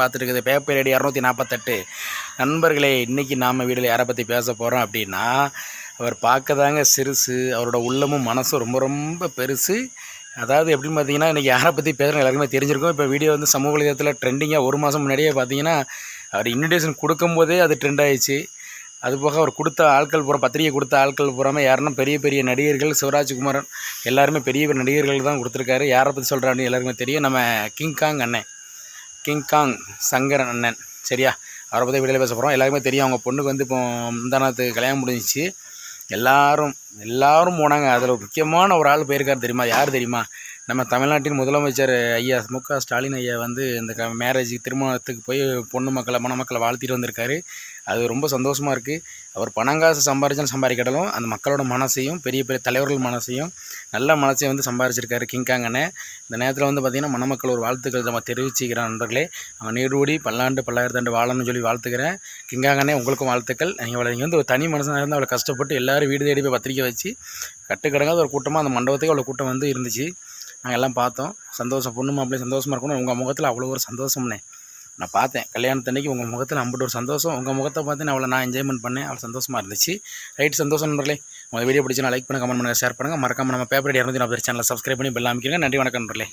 பார்த்துட்டு இருக்குது paper ID இரநூத்தி நாற்பத்தெட்டு நண்பர்களே இன்றைக்கி நாம் வீடில் யாரை பற்றி பேச போகிறோம் அப்படின்னா அவர் பார்க்க தாங்க சிறுசு அவரோட உள்ளமும் மனசும் ரொம்ப ரொம்ப பெருசு. அதாவது எப்படின்னு பார்த்தீங்கன்னா இன்றைக்கி யாரை பற்றி பேசுகிறோம் எல்லாருக்குமே தெரிஞ்சிருக்கும். இப்போ வீடியோ வந்து சமூக வலைதளத்தில் ட்ரெண்டிங்காக ஒரு மாதம் முன்னாடியே பார்த்தீங்கன்னா அவர் இன்விடேஷன் கொடுக்கும்போதே அது ட்ரெண்ட் ஆயிடுச்சு. அது போக அவர் கொடுத்த ஆட்கள் பூரா பத்திரிகை கொடுத்த ஆட்கள் பூராமல் யாருன்னா பெரிய பெரிய நடிகர்கள் சிவராஜ்குமாரன் எல்லாருமே பெரிய பெரிய நடிகர்கள் தான் கொடுத்துருக்காரு. யாரை பற்றி சொல்கிறான்னு எல்லாருக்குமே தெரியும். நம்ம கிங்காங் அண்ணன். கிங்காங் சங்கரன் அண்ணன். சரியா? அவரை பற்றி வீடியோவில் பேச போகிறோம் எல்லாருக்குமே தெரியும் அவங்க பொண்ணுக்கு வந்து இப்போ முந்தானத்துக்கு கல்யாணம் முடிஞ்சிச்சு. எல்லாரும் எல்லாரும் போனாங்க. அதில் முக்கியமான ஒரு ஆள் போயிருக்காரு தெரியுமா? யார் தெரியுமா? நம்ம தமிழ்நாட்டின் முதலமைச்சர் ஐயா மு க ஸ்டாலின் ஐயா வந்து இந்த க மேரேஜுக்கு திருமணத்துக்கு போய் பொண்ணு மக்களை மணமக்களை வாழ்த்திட்டு வந்திருக்காரு. அது ரொம்ப சந்தோஷமாக இருக்குது அவர் பணங்காசு சம்பாரிச்சுன்னு சம்பாதிக்கடலும் அந்த மக்களோட மனசையும் பெரிய பெரிய தலைவர்கள் மனசையும் நல்ல மனசையும் வந்து சம்பாரிச்சிருக்காரு கிங்காங்கண்ணே இந்த நேரத்தில் வந்து பார்த்திங்கன்னா மணமக்கள் ஒரு வாழ்த்துக்கள் நம்ம தெரிவிச்சுக்கிறேன் நண்பர்களே. அவன் நீடூடி பல்லாண்டு பல்லாயிரத்தாண்டு வாழணும்னு சொல்லி வாழ்த்துக்கிறேன். கிங்காங்கண்ணே உங்களுக்கும் வாழ்த்துக்கள். நீங்கள் நீங்கள் வந்து ஒரு தனி மனசனாக இருந்து அவளை கஷ்டப்பட்டு எல்லாரும் வீடு தேடி போய் பத்திரிக்கை வச்சு கட்டுக்கடங்காத ஒரு கூட்டமாக அந்த மண்டபத்துக்கு அவ்வளோ கூட்டம் வந்து இருந்துச்சு. நாங்கள் எல்லாம் பார்த்தோம். சந்தோஷம் பொண்ணு மாப்பிள்ளை சந்தோஷமாக இருக்கணும். உங்கள் முகத்தில் அவ்வளோ ஒரு சந்தோஷம்னே. நான் பார்த்தேன். கல்யாணத்தன்னைக்கு உங்கள் முகத்தில் அம்பிட்டு ஒரு சந்தோஷம். உங்கள் முகத்தை பார்த்து நான் அவ்வளோ நான் என்ஜாய்மெண்ட் பண்ணேன். அவ்வளோ சந்தோஷமாக இருந்துச்சு. ரைட் சந்தோஷம் நண்பர்களே. உங்கள் வீடியோ பிடிச்சி லைக் பண்ணுங்கள் கமெண்ட் பண்ணுங்கள் ஷேர் பண்ணுங்கள் மறக்காம நம்ம பேப்பர் இரநூத்தி நாற்பது சேனலை சப்ஸ்கிரைப் பண்ணி பெல் நன்றி வணக்கம் நண்பர்களே.